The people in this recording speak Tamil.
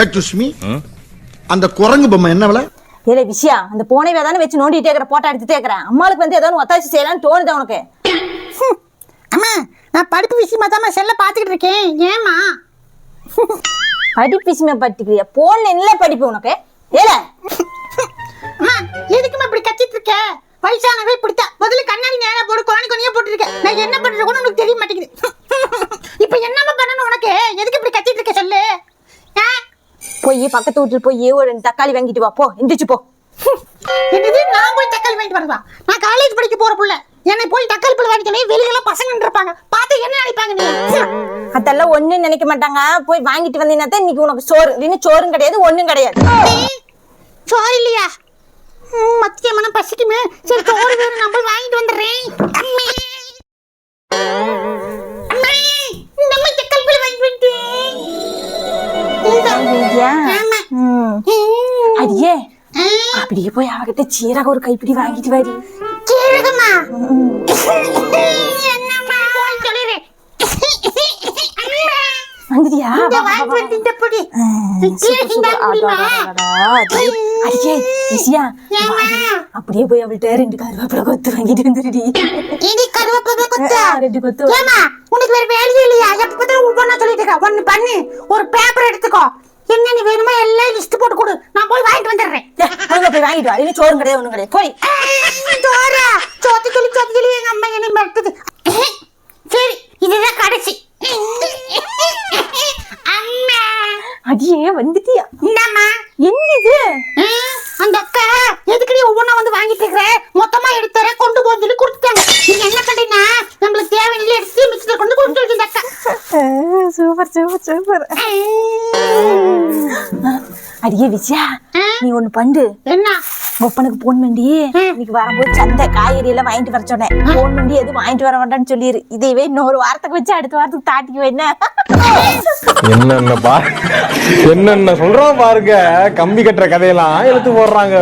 எக்ஸ்கூஸ் மீ அந்த குரங்கு பொம்மை என்ன விலை? ஏலே விஷயா அந்த போனவே தானே வச்சு நோண்டிட்டே இருக்கிற போட்டோ எடுத்துட்டே இருக்கிறேன். அம்மாளுக்கு வந்து ஏதாவது ஒத்தாச்சி செய்யலாம்னு தோணுது உனக்கு? அம்மா நான் படிப்பு விஷயமா தான் செல்ல பார்த்துக்கிட்டு இருக்கேன். ஏம்மா? படிப்பு விஷயமா படிக்கிறியா போன்ல என்ன படிப்பு உனக்கு? ஏல போய் பக்கத்து வீட்டுல போய் ஒரு தக்காளி வாங்கிட்டு வா. போ எந்திரிச்சு போ. என்னது? நான் போய் தக்காளி வாங்கிட்டு வரவா? நான் காலேஜ் படிக்க போற புள்ள. என்னை போய் தக்காளி பழம் வாங்கிட்டு வெளியெல்லாம் பசங்க இருப்பாங்க பார்த்து என்ன நினைப்பாங்க நீ? அதெல்லாம் ஒண்ணும் நினைக்க மாட்டாங்க. போய் வாங்கிட்டு வந்தீங்கன்னா தான் இன்னைக்கு உனக்கு சோறு. இல்லைன்னு சோறும் கிடையாது ஒண்ணும் கிடையாது. சோறு இல்லையா? மத்தியமான பசிக்குமே. சரி ம். அடியே. அப்படியே போய் அவகிட்ட சீரகம் ஒரு கைப்பிடி வாங்கிட்டு வாடி சீரகமா? அடியே? அப்படியே போய் அவள்கிட்ட ரெண்டு கருவேப்பிலை கொத்து வாங்கிட்டு? ஆ, ரெண்டு கொத்து. உனக்கு வேற வேலையே இல்லையா? எப்ப பார்த்தாலும் ஒவ்வொன்னா சொல்லிட்டு இருக்க ஒண்ணு பண்ணு ஒரு பேப்பர் எடுத்துக்கோ என்ன நீ வேணுமோ எல்லாம் லிஸ்ட் போட்டு கொடு நான் போய் வாங்கிட்டு வந்துடுறேன் ஏ, ஒழுங்கா போய் வாங்கிட்டு வா. இல்ல சோறும் கிடையாது ஒண்ணும் கிடையாது. போய் தோரா. சோத்து சொல்லி சோத்து சொல்லி எங்க அம்மா என்னை மிரட்டுது. சரி இதுதான் கடைசி. அம்மா. அடியே வந்துட்டியா? இந்தாம்மா என்ன இது ஆ, அந்த அக்கா எதுக்கடி ஒவ்வொன்றா வந்து வாங்கிட்டு இருக்கிற? மொத்தமா எடுத்துற கொண்டு போக சொல்லி கொடுத்துட்டாங்க. நீங்க என்ன பண்றீங்கன்னா நம்மளுக்கு தேவையில்லை எடுத்து மிக்சில கொண்டு கொடுத்துருக்கு இந்த அக்கா. Super super super. அடியே விஜயா? நீ ஒண்ணு பண்ணு என்ன? ஒப்பனுக்கு போன் பண்ணி இன்னைக்கு வரும்போது சந்தை காய்கறி எல்லாம் வாங்கிட்டு வர சொன்னேன். போன் பண்ணி எதுவும் வாங்கிட்டு வர வேண்டாம்னு சொல்லிடு இதையவே இன்னொரு வாரத்துக்கு வச்சு அடுத்த வாரத்துக்கு தாட்டிக்கு என்ன? என்னென்ன பா என்னென்ன சொல்றான் பாருங்க. கம்பி கட்டுற கதையெல்லாம் எடுத்து போடுறாங்க.